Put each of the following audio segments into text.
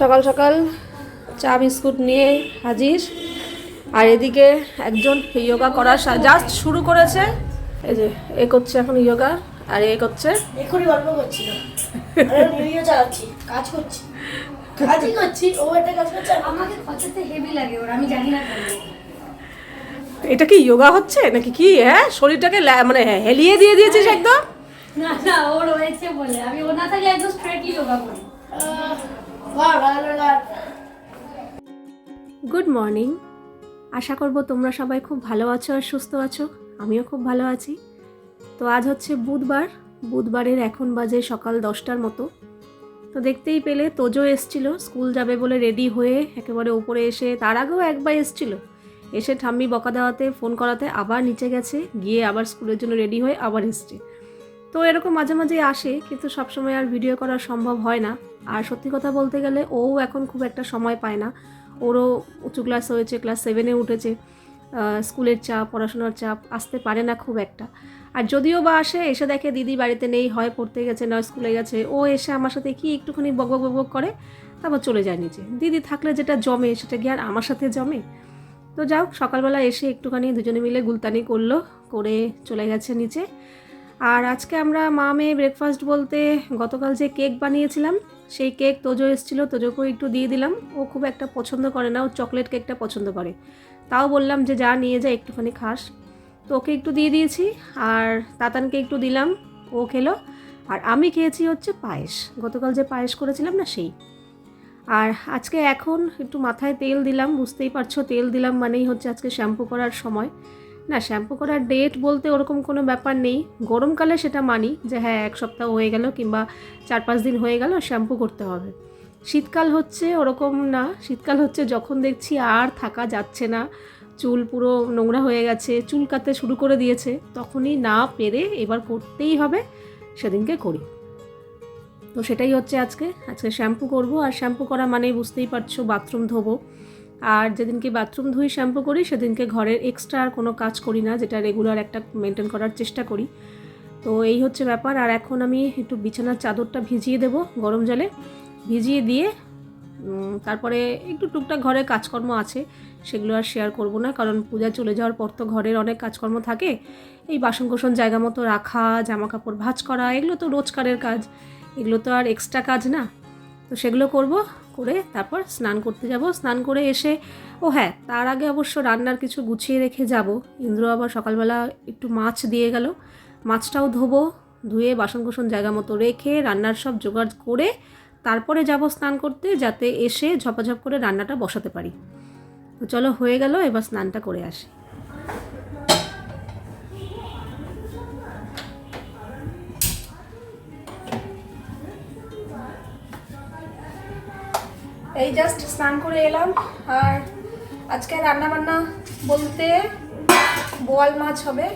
সকাল সকাল চা বিস্কুট নিয়ে হাজির। আর এদিকে একজন ইয়োগা করার জাস্ট শুরু করেছে। এই যে এ করছে এখন ইয়োগা আর এ করছে। এক্ষুনি গল্প করছিল ভিডিও চালাচ্ছি কাজ করছি। কাজই করছি ও একটা কাজ করছে আমাকে খরচাতে হেভি লাগে ওর আমি জানি না এটা কি যোগা হচ্ছে? নাকি কি? হ্যাঁ শরীরটাকে মানে হেলিয়ে দিয়ে দিয়েছিস একদম? না না ও রয়েছে বলে। আমি ও না থাকলে একদম স্ট্রেটলি যোগা করি। Good morning. আশা করব তোমরা সবাই খুব ভালো আছো আর সুস্থ আছো। আমিও খুব ভালো আছি। তো আজ হচ্ছে বুধবার। বুধবারের এখন বাজে সকাল দশটার মতো। তো দেখতেই পেলে তোজো এসছিল, স্কুল যাবে বলে রেডি হয়ে একেবারে ওপরে এসে, তার আগেও একবার এসছিল। এসে ঠাম্মি বকা দেওয়াতে, ফোন করাতে আবার নিচে গেছে, গিয়ে আবার স্কুলের জন্য রেডি হয়ে আবার এসছে। তো এরকম মাঝে মাঝেই আসে, কিন্তু সবসময় আর ভিডিও করা সম্ভব হয় না। আর সত্যি কথা বলতে গেলে ও এখন খুব একটা সময় পায় না। ওরও উঁচু ক্লাস হয়েছে ক্লাস সেভেনে উঠেছে। স্কুলের চাপ, পড়াশোনার চাপ, আসতে পারে না খুব একটা। আর যদিও বা আসে, এসে দেখে দিদি বাড়িতে নেই, হয় পড়তে গেছে নয় স্কুলে গেছে, ও এসে আমার সাথে কি একটুখানি বক বক বক বক করে, তারপর চলে যায় নিচে। দিদি থাকলে যেটা জমে, সেটা কি আর আমার সাথে জমে? তো যাও সকালবেলা এসে একটুখানি দুজনে মিলে গুলতানি করল, করে চলে গেছে নিচে। আর আজকে আমরা মা মেয়ে ব্রেকফাস্ট বলতে গতকাল যে কেক বানিয়েছিলাম, সেই কেক তোজো এসেছিল, তোজোকেও একটু দিয়ে দিলাম। ও খুব একটা পছন্দ করে না, ও চকলেট কেকটা পছন্দ করে। তাও বললাম যে যা নিয়ে যা, একটুখানি খাস। তো ওকে একটু দিয়ে দিয়েছি, আর তাতানকে একটু দিলাম, ও খেলো। আর আমি খেয়েছি হচ্ছে পায়েস। গতকাল যে পায়েস করেছিলাম না, সেই। আর আজকে এখন একটু মাথায় তেল দিলাম, বুঝতেই পারছ, তেল দিলাম মানেই হচ্ছে আজকে শ্যাম্পু করার সময়। না, শ্যাম্পু করার ডেট বলতে ওরকম কোনো ব্যাপার নেই। গরমকালে সেটা মানি যে হ্যাঁ এক সপ্তাহ হয়ে গেল কিংবা চার পাঁচ দিন হয়ে গেল, শ্যাম্পু করতে হবে। শীতকাল হচ্ছে ওরকম না। শীতকাল হচ্ছে যখন দেখছি আর থাকা যাচ্ছে না, চুল পুরো নোংরা হয়ে গেছে, চুল কাটতে শুরু করে দিয়েছে, তখনই না পেরে এবার করতেই হবে, সেদিনকে করি। তো সেটাই হচ্ছে আজকে। আজকে শ্যাম্পু করব, আর শ্যাম্পু করা মানেই বুঝতেই পারছ, বাথরুম ধোবো। আর যেদিনকে বাথরুম ধুই শ্যাম্পু করি, সেদিনকে ঘরের এক্সট্রা আর কোনো কাজ করি না, যেটা রেগুলার একটা মেনটেন করার চেষ্টা করি। তো এই হচ্ছে ব্যাপার। আর এখন আমি একটু বিছানার চাদরটা ভিজিয়ে দেব গরম জলে। ভিজিয়ে দিয়ে তারপরে একটু টুকটাক ঘরে কাজকর্ম আছে, সেগুলো আর শেয়ার করব না, কারণ পূজা চলে যাওয়ার পর তো ঘরের অনেক কাজকর্ম থাকে। এই বাসন কোসন জায়গা মতো রাখা জামা কাপড় ভাঁজ করা, এগুলো তো রোজকারের কাজ। এগুলো তো আর এক্সট্রা কাজ না। তো সেগুলো করব। করে তারপর স্নান করতে যাব। স্নান করে এসে, ও হ্যাঁ তার আগে অবশ্য রান্নার কিছু গুছিয়ে রেখে যাব। ইন্দ্র আবার সকালবেলা একটু মাছ দিয়ে গেল। মাছটাও ধোবো, ধুয়ে বাসন কোসন জায়গা মতো রেখে রান্নার সব জোগাড় করে তারপরে যাব স্নান করতে যাতে এসে ঝপাঝপ করে রান্নাটা বসাতে পারি। তো চলো হয়ে গেল, এবার স্নানটা করে আসি। এই জাস্ট স্নান করে এলাম। আর আজকে রান্না বান্না বলতে বোয়াল মাছ হবে।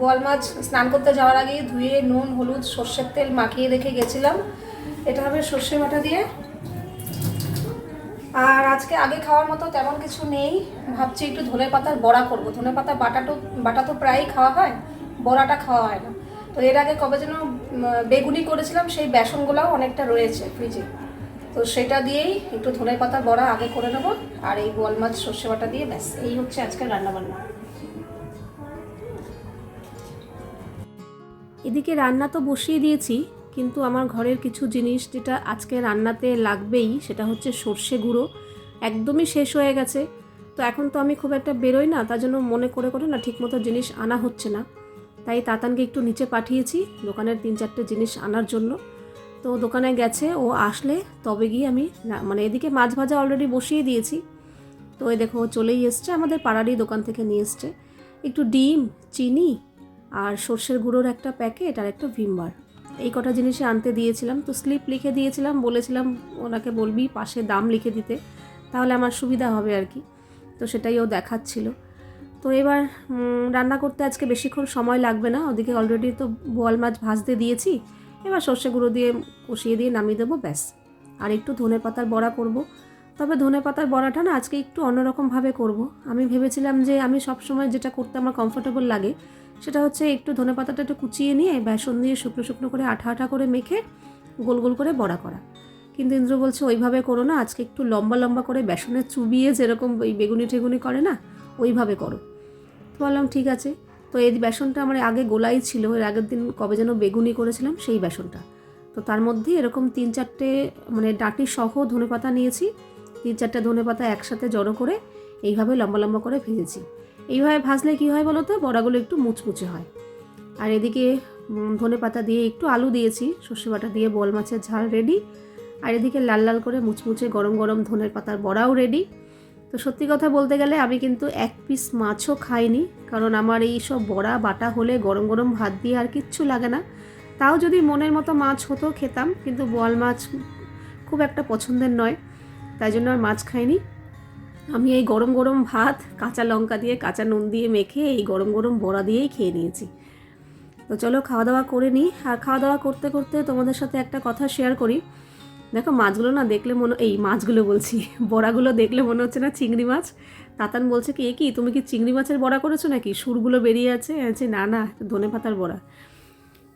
বোয়াল মাছ স্নান করতে যাওয়ার আগে ধুয়ে, নুন, হলুদ, সর্ষের তেল মাখিয়ে রেখে গেছিলাম। এটা হবে সর্ষে বাটা দিয়ে। আর আজকে আগে খাওয়ার মতো তেমন কিছু নেই। ভাবছি একটু ধনে পাতার বড়া করব। ধনে পাতা বাটা তো বাটা তো প্রায়ই খাওয়া হয়, বড়াটা খাওয়া হয় না। তো এর আগে কবে যেন বেগুনি করেছিলাম, সেই বেসনগুলোও অনেকটা রয়েছে ফ্রিজে তো সেটা দিয়েই একটু ধনে পাতার বড়া আগে করে নেব আর এই গোয়াল মাছ সর্ষে বাটা দিয়ে ব্যাস, এই হচ্ছে আজকের রান্নাবান্না। এদিকে রান্না তো বসিয়ে দিয়েছি, কিন্তু আমার ঘরের কিছু জিনিস যেটা আজকে রান্নাতে লাগবেই, সেটা হচ্ছে সর্ষে গুঁড়ো। একদমই শেষ হয়ে গেছে। তো এখন তো আমি খুব একটা বেরোই না, তার জন্য মনে করে করে না ঠিকমতো জিনিস আনা হচ্ছে না। তাই তাতানকে একটু নিচে পাঠিয়েছি, দোকানের তিন চারটে জিনিস আনার জন্য। তো দোকানে গেছে, ও আসলে তবে গিয়ে আমি মানে এদিকে মাছ ভাজা অলরেডি বসিয়ে দিয়েছি। তো এই দেখো চলেই এসছে, আমাদের পাড়ারই দোকান থেকে নিয়ে এসছে। একটু ডিম, চিনি আর সর্ষের গুঁড়োর একটা প্যাকেট আর একটা ভিমবার এই কটা জিনিসে আনতে দিয়েছিলাম, তো স্লিপ লিখে দিয়েছিলাম, বলেছিলাম ওনাকে বলবি পাশে দাম লিখে দিতে, তাহলে আমার সুবিধা হবে আর কি। তো সেটাই ও দেখাচ্ছিল। তো এবার রান্না করতে আজকে বেশিক্ষণ সময় লাগবে না, ওদিকে অলরেডি তো বোয়াল মাছ ভাজতে দিয়েছি এবার সর্ষে গুঁড়ো দিয়ে কষিয়ে দিয়ে নামিয়ে দেবো, ব্যাস। আর একটু ধনে পাতার বড়া করব। তবে ধনে পাতার বড়াটা না আজকে একটু অন্যরকমভাবে করব। আমি ভেবেছিলাম যে আমি সব সময় যেটা করতে আমার কমফোর্টেবল লাগে, সেটা হচ্ছে একটু ধনে পাতাটা একটু কুচিয়ে নিয়ে বেসন দিয়ে শুকনো শুকনো করে আঠা আঠা করে মেখে গোল গোল করে বড়া করা। কিন্তু ইন্দ্র বলছে, ওইভাবে করো না, আজকে একটু লম্বা লম্বা করে বেসনে চুবিয়ে যেরকম ওই বেগুনি টেগুনি করে না, ওইভাবে করো। বললাম, ঠিক আছে। তো এই বেসনটা আমার আগে গোলাই ছিল, এর আগের দিন কবে যেন বেগুনি করেছিলাম, সেই বেসনটা। তো তার মধ্যে এরকম তিন চারটে মানে ডাঁটি সহ ধনেপাতা নিয়েছি, তিন চারটে ধনেপাতা একসাথে জড়ো করে এইভাবে লম্বা লম্বা করে ভেজেছি। এইভাবে ভাজলে কী হয় বলো তো বড়াগুলো একটু মুচমুচে হয়। আর এদিকে ধনে পাতা দিয়ে একটু আলু দিয়েছি, সর্ষে বাটা দিয়ে বল মাছের ঝাল রেডি আর এদিকে লাল লাল করে মুচমুচে গরম গরম ধনের পাতার বড়াও রেডি তো সত্যি কথা বলতে গেলে আমি কিন্তু এক পিস মাছও খাইনি, কারণ আমার এই সব বড়া বাটা হলে গরম গরম ভাত দিয়ে আর কিচ্ছু লাগে না। তাও যদি মনের মতো মাছ হতো খেতাম, কিন্তু বোয়াল মাছ খুব একটা পছন্দের নয়, তাই জন্য আর মাছ খাইনি। আমি এই গরম গরম ভাত, কাঁচা লঙ্কা দিয়ে, কাঁচা নুন দিয়ে মেখে এই গরম গরম বড়া দিয়েই খেয়ে নিয়েছি। তো চলো খাওয়া দাওয়া করে নিই। আর খাওয়া দাওয়া করতে করতে তোমাদের সাথে একটা কথা শেয়ার করি। দেখো মাছগুলো না দেখলে মনে এই মাছগুলো বলছি বড়াগুলো দেখলে মনে হচ্ছে না চিংড়ি মাছ। তাতান বলছে কি এ কি তুমি কি চিংড়ি মাছের বড়া করেছ নাকি? সুরগুলো বেরিয়ে আছে? বলছি, না না ধনে পাতার বড়া।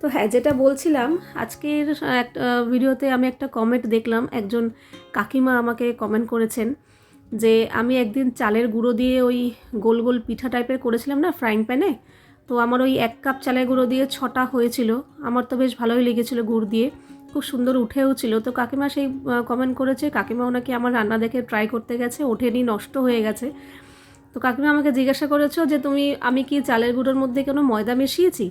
তো হ্যাঁ যেটা বলছিলাম আজকের একটা ভিডিওতে আমি একটা কমেন্ট দেখলাম। একজন কাকিমা আমাকে কমেন্ট করেছেন যে আমি একদিন চালের গুঁড়ো দিয়ে ওই গোল গোল পিঠা টাইপের করেছিলাম না ফ্রাইং প্যানে তো আমার ওই এক কাপ চালের গুঁড়ো দিয়ে ছটা হয়েছিল। আমার তো বেশ ভালোই লেগেছিলো গুড় দিয়ে। খুব সুন্দর উঠেও ছিল। তো কাকিমা সেই কমেন্ট করেছে কাকিমাও নাকি আমার রান্না দেখে ট্রাই করতে গেছে, ওঠেনি, নষ্ট হয়ে গেছে। তো কাকিমা আমাকে জিজ্ঞাসা করেছ যে, তুমি, আমি কি চালের গুঁড়োর মধ্যে কোনো ময়দা মিশিয়েছি?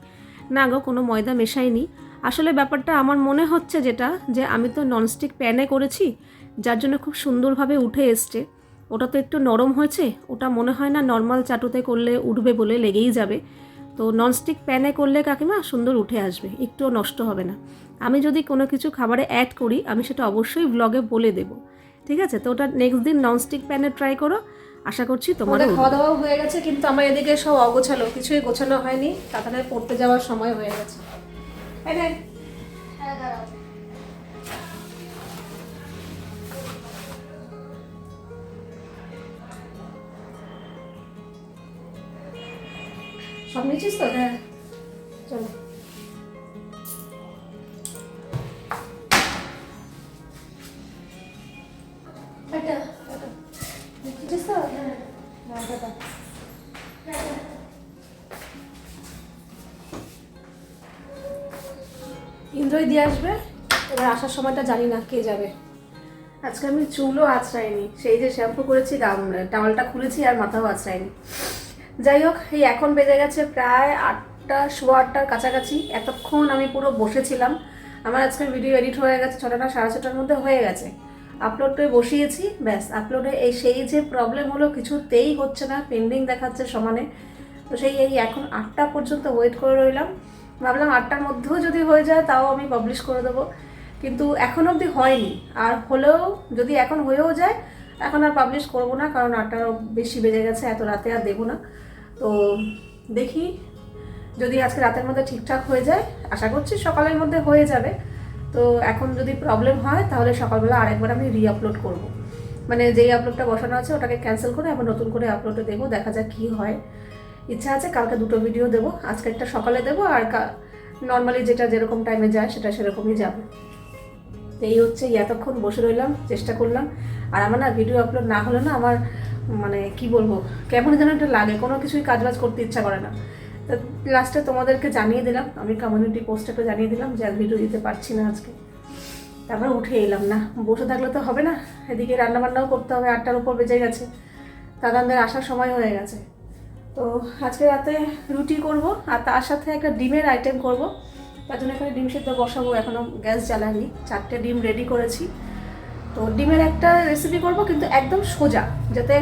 না গো, কোনো ময়দা মেশাইনি। আসলে ব্যাপারটা আমার মনে হচ্ছে যেটা, যে আমি তো ননস্টিক প্যানে করেছি, যার জন্য খুব সুন্দরভাবে উঠে এসছে। ওটা তো একটু নরম হয়েছে, ওটা মনে হয় না নর্মাল চাটুতে করলে উঠবে বলে লেগেই যাবে। তো ননস্টিক প্যানে করলে কাকিমা সুন্দর উঠে আসবে, একটুও নষ্ট হবে না। আমি যদি কোনো কিছু খাবারে অ্যাড করি আমি সেটা অবশ্যই ব্লগে বলে দেবো। ঠিক আছে? তো ওটা নেক্সট দিন ননস্টিক প্যানে ট্রাই করো। আশা করছি তোমাদের খাওয়া দাওয়াও হয়ে গেছে কিন্তু আমার এদিকে সব অগোছালো কিছুই গোছানো হয়নি। তাড়াতাড়ি পড়তে যাওয়ার সময় হয়ে গেছে। হ্যাঁ সব নিয়েছিস তো? হ্যাঁ। চলো। সময়টা জানি না কে যাবে। আজকে আমি চুলও আছড়াইনি সেই যে শ্যাম্পু করেছি টাওয়ালটা খুলেছি আর মাথাও আঁচড়াইনি। যাই হোক, এই এখন বেজে গেছে প্রায় আটটা, সোয়া আটটার কাছাকাছি। এতক্ষণ আমি পুরো বসেছিলাম। আমার আজকে ভিডিও এডিট হয়ে গেছে ছটা না সাড়ে ছটার মধ্যে হয়ে গেছে। আপলোডে বসিয়েছি, ব্যাস আপলোডে এই সেই যে প্রবলেম হলো, কিছুতেই হচ্ছে না পেন্ডিং দেখাচ্ছে সমানে। তো সেই এই এখন আটটা পর্যন্ত ওয়েট করে রইলাম। ভাবলাম আটটার মধ্যেও যদি হয়ে যায়, তাও আমি পাবলিশ করে দেবো। কিন্তু এখন অবধি হয়নি। আর হলেও যদি এখন হয়েও যায়, এখন আর পাবলিশ করব না, কারণ আটটার বেশি বেজে গেছে, এত রাতে আর দেবো না। তো দেখি, যদি আজকে রাতের মধ্যে ঠিকঠাক হয়ে যায়, আশা করছি সকালের মধ্যে হয়ে যাবে। তো এখন যদি প্রবলেম হয়, তাহলে সকালবেলা আরেকবার আমি রি আপলোড করব। মানে যেই আপলোডটা বসানো আছে, ওটাকে ক্যান্সেল করে আবার নতুন করে আপলোডে দেবো, দেখা যাক কী হয়। ইচ্ছা আছে কালকে দুটো ভিডিও দেবো, আজকে একটা সকালে দেবো, আর নর্মালি যেটা যেরকম টাইমে যায়, সেটা সেরকমই যাবে। এই হচ্ছে এতক্ষণ বসে রইলাম, চেষ্টা করলাম। আর আমার না ভিডিও আপলোড না হলে না আমার মানে কি বলব, কেমন যেন একটা লাগে, কোনো কিছুই কাজবাজ করতে ইচ্ছা করে না। তো লাস্টে তোমাদেরকে জানিয়ে দিলাম, আমি কমিউনিটি পোস্টে একটা জানিয়ে দিলাম যে, আর ভিডিও দিতে পারছি না আজকে। তারপরে উঠে এলাম না, বসে থাকলে তো হবে না, এদিকে রান্নাবান্নাও করতে হবে, আটটার উপর বেজে গেছে, দাদাদের আসার সময় হয়ে গেছে। তো আজকে রাতে রুটি করব, আর তার সাথে একটা ডিমের আইটেম করব। তার জন্য এখানে ডিম সেদ্ধ বসাবো এখনও গ্যাস জ্বালানি চারটে ডিম রেডি করেছি। তো ডিমের একটা রেসিপি করব, কিন্তু একদম সোজা, যাতে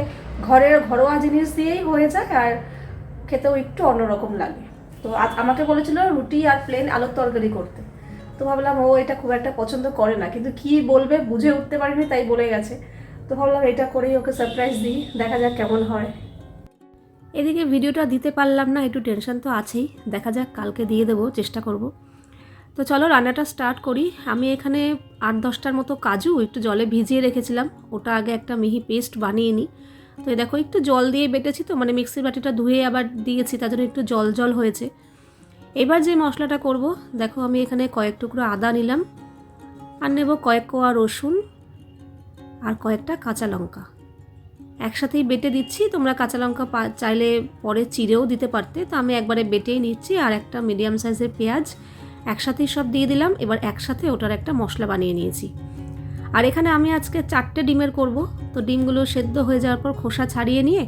ঘরের ঘরোয়া জিনিস দিয়েই হয়ে যায় আর খেতেও একটু অন্যরকম লাগে। তো আমাকে বলেছিল রুটি আর প্লেন আলুর তরকারি করতে। তো ভাবলাম, ও এটা খুব একটা পছন্দ করে না, কিন্তু কি বলবে বুঝে উঠতে পারিনি, তাই বলে গেছে। তো ভাবলাম এটা করেই ওকে সারপ্রাইজ দিই, দেখা যাক কেমন হয়। এদিকে ভিডিওটা দিতে পারলাম না, একটু টেনশন তো আছেই। দেখা যাক, কালকে দিয়ে দেবো, চেষ্টা করব। তো চলো রান্নাটা স্টার্ট করি। আমি এখানে আট দশটার মতো কাজু একটু জলে ভিজিয়ে রেখেছিলাম। ওটা আগে একটা মিহি পেস্ট বানিয়ে নিই তো দেখো, একটু জল দিয়ে বেটেছি তো মানে মিক্সির বাটিটা ধুয়ে আবার দিয়েছি, তার জন্য একটু জল জল হয়েছে। এবার যে মশলাটা করব, দেখো আমি এখানে কয়েক টুকরো আদা নিলাম, আর নেব কয়েক কোয়া রসুন, আর কয়েকটা কাঁচা লঙ্কা। একসাথেই বেটে দিচ্ছি, তোমরা কাঁচা লঙ্কা চাইলে পরে চিড়েও দিতে পারতে। তো আমি একবারে বেটেই নিচ্ছি, আর একটা মিডিয়াম সাইজের পেঁয়াজ একসাথেই সব দিয়ে দিলাম, এবার একসাথে ওটার একটা মশলা বানিয়ে নিয়েছি। আর এখানে আমি আজকে চারটে ডিমের করব, তো ডিমগুলো সেদ্ধ হয়ে যাওয়ার পর খোসা ছাড়িয়ে নিয়ে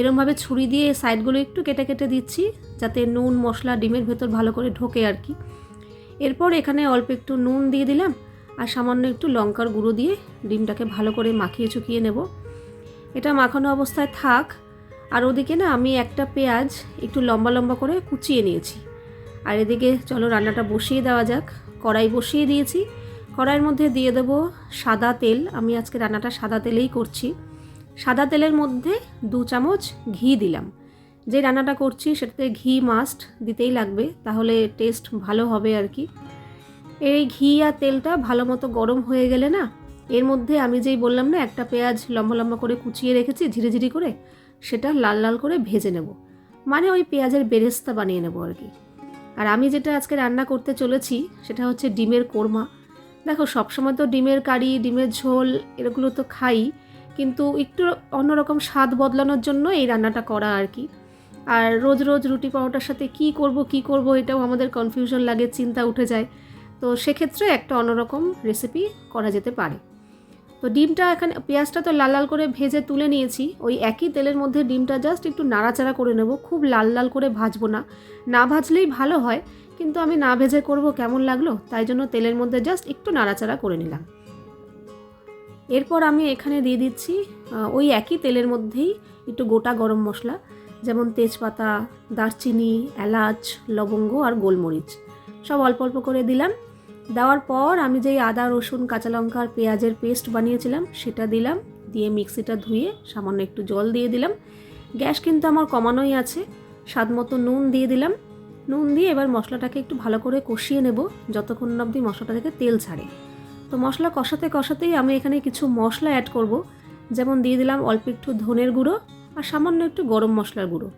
এরমভাবে ছুরি দিয়ে সাইডগুলো একটু কেটে কেটে দিচ্ছি, যাতে নুন, মশলা, ডিমের ভেতর ভালো করে ঢোকে আর কি। এরপর এখানে অল্প একটু নুন দিয়ে দিলাম, আর সামান্য একটু লঙ্কার গুঁড়ো দিয়ে ডিমটাকে ভালো করে মাখিয়ে চুকিয়ে নেব। এটা মাখানো অবস্থায় থাক, আর ওদিকে না আমি একটা পেঁয়াজ একটু লম্বা লম্বা করে কুচিয়ে নিয়েছি। আর এদিকে চলো রান্নাটা বসিয়ে দেওয়া যাক। কড়াই বসিয়ে দিয়েছি। কড়াইয়ের মধ্যে দিয়ে দেব সাদা তেল। আমি আজকে রান্নাটা সাদা তেলেই করছি। সাদা তেলের মধ্যে দু চামচ ঘি দিলাম। যে রান্নাটা করছি সেটাতে ঘি মাস্ট দিতেই লাগবে, তাহলে টেস্ট ভালো হবে আর কি। এই ঘি আর তেলটা ভালো মতো গরম হয়ে গেলে না, এর মধ্যে আমি যেই বললাম না, একটা পেঁয়াজ লম্বা লম্বা করে কুচিয়ে রেখেছি ঝিরি ঝিরি করে, সেটা লাল লাল করে ভেজে নেব। মানে ওই পেঁয়াজের বেরেস্তা বানিয়ে নেব আর কি। আর আমি যেটা আজকে রান্না করতে চলেছি, সেটা হচ্ছে ডিমের কোরমা। দেখো, সবসময় তো ডিমের কারি, ডিমের ঝোল এগুলো তো খাই, কিন্তু একটু অন্যরকম স্বাদ বদলানোর জন্য এই রান্নাটা করা আর কি। আর রোজ রোজ রুটি পরোটার সাথে কি করব কি করব, এটাও আমাদের কনফিউশন লাগে, চিন্তা উঠে যায়। তো সেক্ষেত্রে একটা অন্যরকম রেসিপি করা যেতে পারে। তো ডিমটা এখানে, পেঁয়াজটা তো লাল লাল করে ভেজে তুলে নিয়েছি। ওই একই তেলের মধ্যে ডিমটা জাস্ট একটু নাড়াচাড়া করে নেব। খুব লাল লাল করে ভাজবো না। না ভাজলেই ভালো হয়, কিন্তু আমি না ভেজে করব কেমন লাগল, তাই জন্য তেলের মধ্যে জাস্ট একটু নাড়াচাড়া করে নিলাম। এরপর আমি এখানে দিয়ে দিচ্ছি ওই একই তেলের মধ্যেই একটু গোটা গরম মশলা, যেমন তেজপাতা, দারচিনি, এলাচ, লবঙ্গ আর গোলমরিচ। সব অল্প অল্প করে দিলাম। দেওয়ার পর আমি যেই আদা, রসুন, কাঁচা লঙ্কা আর পেঁয়াজের পেস্ট বানিয়েছিলাম, সেটা দিলাম, দিয়ে মিক্সিটা ধুয়ে সামান্য একটু জল দিয়ে দিলাম। গ্যাস কিন্তু আমার কমানোই আছে, স্বাদ মতো নুন দিয়ে দিলাম। নুন দিয়ে এবার মশলাটাকে একটু ভালো করে কষিয়ে নেব, যতক্ষণ অবধি মশলাটা থেকে তেল ছাড়ে। তো মশলা কষাতে কষাতেই আমি এখানে কিছু মশলা অ্যাড করব, যেমন দিয়ে দিলাম অল্প একটু ধনের গুঁড়ো আর সামান্য একটু গরম মশলার গুঁড়ো।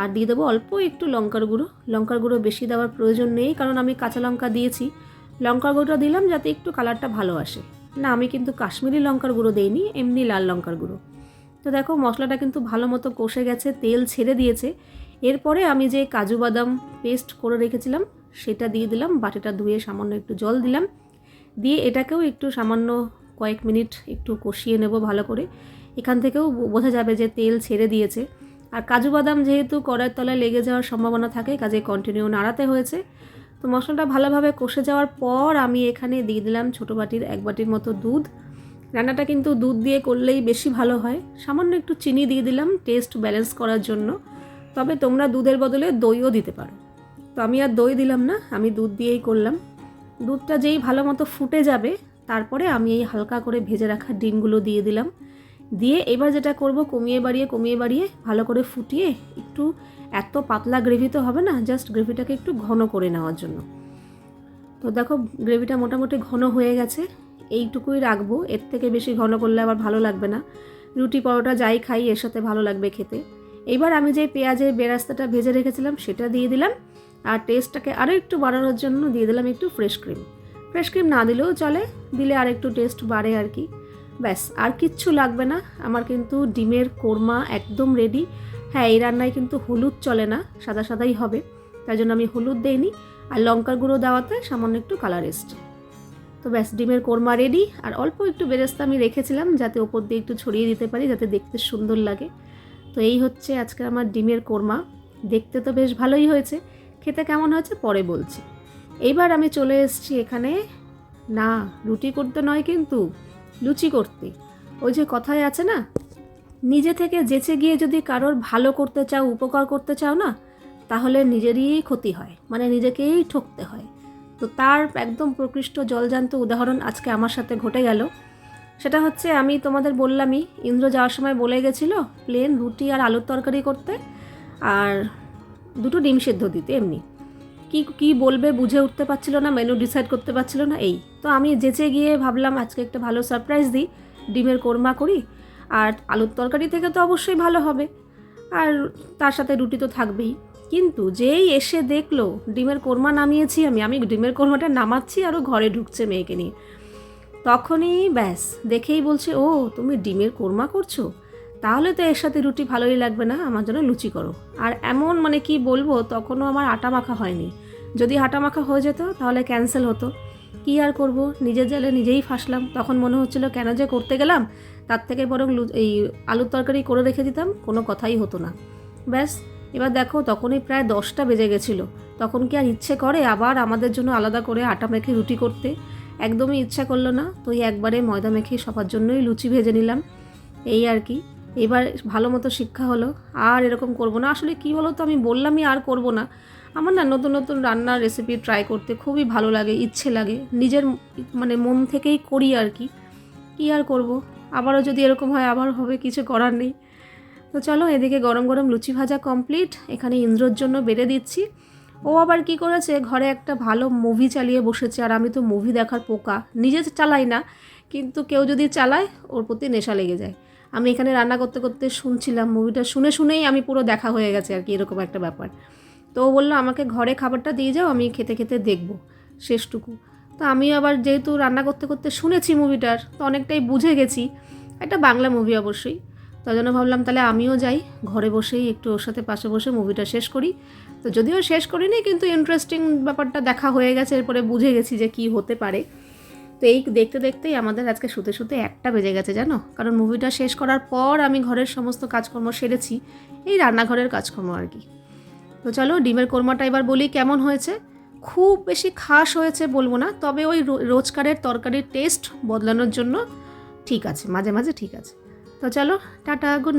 আর দিয়ে দেবো অল্প একটু লঙ্কার গুঁড়ো। লঙ্কার গুঁড়ো বেশি দেওয়ার প্রয়োজন নেই, কারণ আমি কাঁচা লঙ্কা দিয়েছি লঙ্কার গুঁড়োটা দিলাম যাতে একটু কালারটা ভালো আসে। না, আমি কিন্তু কাশ্মীরি লঙ্কার গুঁড়ো দেইনি, এমনি লাল লঙ্কার গুঁড়ো। তো দেখো, মশলাটা কিন্তু ভালো মতো কষে গেছে, তেল ছেড়ে দিয়েছে। এরপরে আমি যে কাজু বাদাম পেস্ট করে রেখেছিলাম, সেটা দিয়ে দিলাম, বাটিটা ধুয়ে সামান্য একটু জল দিলাম। দিয়ে এটাকেও একটু সামান্য কয়েক মিনিট একটু কষিয়ে নেব ভালো করে। এখান থেকেও বোঝা যাবে যে তেল ছেড়ে দিয়েছে। আর কাজু বাদাম যেহেতু কড়াইয়ের তলায় লেগে যাওয়ার সম্ভাবনা থাকে, কাজে কন্টিনিউ নাড়াতে হয়েছে। তো মশলাটা ভালোভাবে কষে যাওয়ার পর আমি এখানে দিয়ে দিলাম ছোটো বাটির এক বাটির মতো দুধ। রান্নাটা কিন্তু দুধ দিয়ে করলেই বেশি ভালো হয়। সামান্য একটু চিনি দিয়ে দিলাম টেস্ট ব্যালেন্স করার জন্য। তবে তোমরা দুধের বদলে দইও দিতে পারো। তো আমি আর দই দিলাম না, আমি দুধ দিয়েই করলাম। দুধটা যেই ভালো মতো ফুটে যাবে, তারপরে আমি এই হালকা করে ভেজে রাখা ডিমগুলো দিয়ে দিলাম। দিয়ে এবার যেটা করব, কমিয়ে বাড়িয়ে কমিয়ে বাড়িয়ে ভালো করে ফুটিয়ে একটু এত পাতলা গ্রেভি তো হবে না জাস্ট গ্রেভিটাকে একটু ঘন করে নেওয়ার জন্য। তো দেখো গ্রেভিটা মোটামুটি ঘন হয়ে গেছে। এইটুকুই রাখব। এর থেকে বেশি ঘন করলে আবার ভালো লাগবে না। রুটি পরোটা যাই খাই, এর সাথে ভালো লাগবে খেতে। এইবার আমি যে পেঁয়াজের বেরাস্তাটা ভেজে রেখেছিলাম, সেটা দিয়ে দিলাম। আর টেস্টটাকে আরও একটু বাড়ানোর জন্য দিয়ে দিলাম একটু ফ্রেশ ক্রিম ফ্রেশ ক্রিম না দিলেও চলে, দিলে আর একটু টেস্ট বাড়ে আর কি। ব্যাস, আর কিচ্ছু লাগবে না। আমার কিন্তু ডিমের কোরমা একদম রেডি হ্যাঁ এই রান্নায় কিন্তু হলুদ চলে না, সাদা সাদাই হবে। তাই জন্য আমি হলুদ দেইনি, আর লঙ্কার গুঁড়ো দেওয়াতে সামান্য একটু কালার এসছে তো ব্যাস, ডিমের কোরমা রেডি আর অল্প একটু বেরেস্তা আমি রেখেছিলাম, যাতে ওপর দিয়ে একটু ছড়িয়ে দিতে পারি, যাতে দেখতে সুন্দর লাগে। তো এই হচ্ছে আজকে আমার ডিমের কোরমা। দেখতে তো বেশ ভালোই হয়েছে, খেতে কেমন হয়েছে পরে বলছি। এইবার আমি চলে এসেছি এখানে, না, রুটি করতে নয় কিন্তু, লুচি করতে। ওই যে কথায় আছে না নিজে থেকে যেচে গিয়ে যদি কারোর ভালো করতে চাও, উপকার করতে চাও না, তাহলে নিজেরই ক্ষতি হয় মানে নিজেকেই ঠকতে হয়। তো তার একদম প্রকৃষ্ট জলজান্ত উদাহরণ আজকে আমার সাথে ঘটে গেল। সেটা হচ্ছে আমি তোমাদের বললামই, ইন্দ্র যাওয়ার সময় বলে গেছিল প্লেন রুটি আর আলুর তরকারি করতে, আর দুটো ডিম সেদ্ধ দিতে এমনি। কি কি বলবে বুঝে উঠতে পারছিল না মেনু ডিসাইড করতে পারছিল না, এই। তো আমি যেচে গিয়ে ভাবলাম আজকে একটা ভালো সারপ্রাইজ দিই, ডিমের কোরমা করি আর আলুর তরকারি থেকে তো অবশ্যই ভালো হবে। আর তার সাথে রুটি তো থাকবেই। কিন্তু যেই এসে দেখল, ডিমের কোরমা নামিয়েছি আমি আমি ডিমের কোরমাটা নামাচ্ছি আরও ঘরে ঢুকছে মেয়েকে নিয়ে। তখনই ব্যাস, দেখেই বলছে, ও, তুমি ডিমের কোরমা করছ? তাহলে তো এর সাথে রুটি ভালোই লাগবে না, আমার জন্য লুচি করো। আর এমন মানে কি বলব, তখনও আমার আটা মাখা হয়নি। যদি আটা মাখা হয়ে যেত, তাহলে ক্যান্সেল হতো। কি আর করব? নিজের জালে নিজেই ফাঁসলাম। তখন মনে হচ্ছিল, কেন যে করতে গেলাম? তার থেকে বরং এই আলুর তরকারি করে রেখে দিতাম, কোনো কথাই হতো না। ব্যাস, এবার দেখো, তখনই প্রায় দশটা বেজে গেছিল। তখন কি আর ইচ্ছে করে আবার আমাদের জন্য আলাদা করে আটা মেখে রুটি করতে? একদমই ইচ্ছা করল না। তো একবারে ময়দা মেখে সবার জন্যই লুচি ভেজে নিলাম। এই আর কি। এবার ভালো মতো শিক্ষা হলো। আর এরকম করব না। আসলে কি বলো তো আমি বললামই আর করব না। আমার না নতুন নতুন রান্নার রেসিপি ট্রাই করতে খুবই ভালো লাগে, ইচ্ছে লাগে। নিজের মানে মন থেকেই করি আর কি। কী আর করব? আবারও যদি এরকম হয়, আবার হবে, কিছু করার নেই। তো চলো, এদিকে গরম গরম লুচি ভাজা কমপ্লিট এখানে ইন্দ্রর জন্য বেড়ে দিচ্ছি। ও আবার কি করেছে, ঘরে একটা ভালো মুভি চালিয়ে বসেছে। আর আমি তো মুভি দেখার পোকা। নিজে চালাই না, কিন্তু কেউ যদি চালায়, ওর প্রতি নেশা লেগে যায়। আমি এখানে রান্না করতে করতে শুনছিলাম মুভিটা শুনে শুনেই আমি পুরো দেখা হয়ে গেছে আর কি, এরকম একটা ব্যাপার। তো ও বলল, আমাকে ঘরে খাবারটা দিয়ে যাও, আমি খেতে খেতে দেখব শেষটুকু। তো আমি আবার যেহেতু রান্না করতে করতে শুনেছি মুভিটার, তো অনেকটাই বুঝে গেছি। একটা বাংলা মুভি অবশ্যই। তাই জন্য ভাবলাম তাহলে আমিও যাই, ঘরে বসেই একটু ওর সাথে পাশে বসে মুভিটা শেষ করি। তো যদিও শেষ করিনি, কিন্তু ইন্টারেস্টিং ব্যাপারটা দেখা হয়ে গেছে, এরপরে বুঝে গেছি যে কি হতে পারে। তো এই দেখতে দেখতেই আমাদের আজকে শুতে শুতে একটা বেজে গেছে, জানো? কারণ মুভিটা শেষ করার পর আমি ঘরের সমস্ত কাজকর্ম সেরেছি, এই রান্নাঘরের কাজকর্ম আর কি। তো চলো ডিমের কোরমাটা এবার বলি কেমন হয়েছে। খুব বেশি খাস হয়েছে বলব না, তবে ওই রোজকারের তরকারির টেস্ট বদলানোর জন্য ঠিক আছে, মাঝে মাঝে ঠিক আছে। তো চলো, টাটা গুড